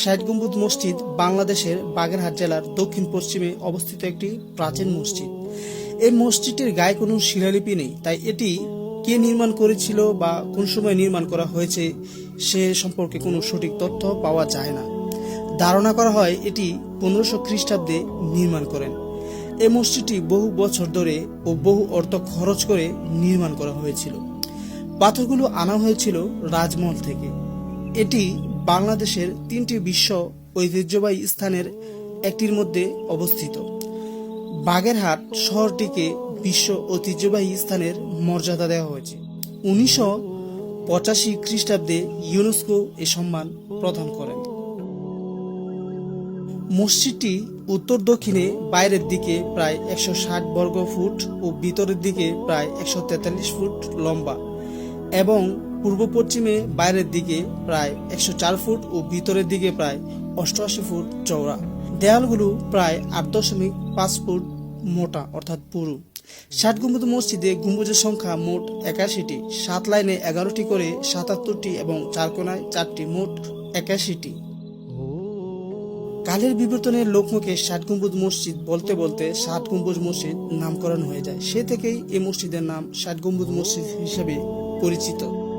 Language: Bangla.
ষাট গম্বুজ মসজিদ বাংলাদেশের বাগেরহাট জেলার দক্ষিণ পশ্চিমে অবস্থিত একটি প্রাচীন মসজিদ। এই মসজিদটির গায়ে কোনো শিলালিপি নেই, তাই এটি কে নির্মাণ করেছিল বা কোন সময় নির্মাণ করা হয়েছে সে সম্পর্কে কোনো সঠিক তথ্য পাওয়া যায় না। ধারণা করা হয় এটি পনেরোশো খ্রিস্টাব্দে নির্মাণ করেন। এই মসজিদটি বহু বছর ধরে ও বহু অর্থ খরচ করে নির্মাণ করা হয়েছিল। পাথরগুলো আনা হয়েছিল রাজমহল থেকে। এটি বাংলাদেশের তিনটি বিশ্ব ঐতিহ্যবাহী স্থানের একটির মধ্যে অবস্থিত। বাগেরহাট শহরটিকে বিশ্ব ঐতিহ্যবাহী স্থানের মর্যাদা দেওয়া হয়েছে। উনিশশো পঁচাশি খ্রিস্টাব্দে ইউনেস্কো এ সম্মান প্রদান করেন। মসজিদটি উত্তর দক্ষিণে বাইরের দিকে প্রায় একশো ষাট বর্গ ফুট ও ভিতরের দিকে প্রায় একশো তেতাল্লিশ ফুট লম্বা। এবং পূর্ব পশ্চিমে বাইরের দিকে প্রায় একশো চার ফুট ও ভিতরের দিকে প্রায় অষ্টআশি ফুট চওড়া। দেয়ালগুলো প্রায় আট দশমিক পাঁচ ফুট মোটা, অর্থাৎ পুরু। ষাট গম্বুজ মসজিদে গম্বুজের সংখ্যা মোট একাশিটি। সাত লাইনে এগারোটি করে সাতাত্তরটি এবং চার কোনায় চারটি মোট একাশিটি। কালের বিবর্তনের লোকমুখে ষাট গম্বুজ মসজিদ বলতে বলতে ষাট গম্বুজ মসজিদ নামকরণ হয়ে যায়। সে থেকেই এই মসজিদের নাম ষাট গম্বুজ মসজিদ হিসেবে পরিচিত।